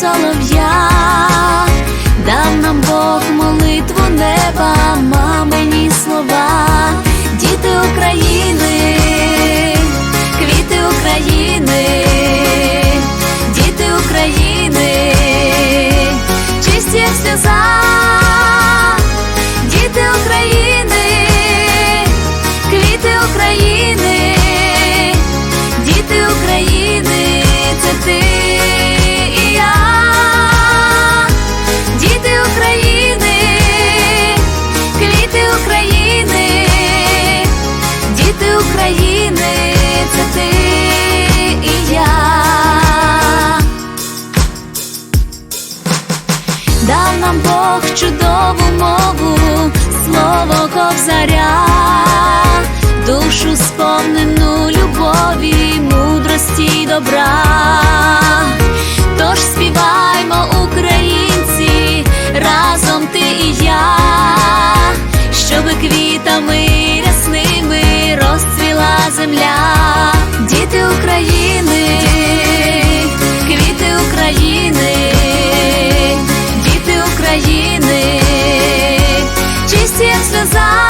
солов'я, дав нам Бог молитву неба, мамині слова, діти України, квіти України, діти України, чисті як сльоза. України, діти України, це ти і я. Дав нам Бог чудову мову, слово кобзаря, душу сповнену любові, мудрості й добра. Тож співаймо Україну. Design.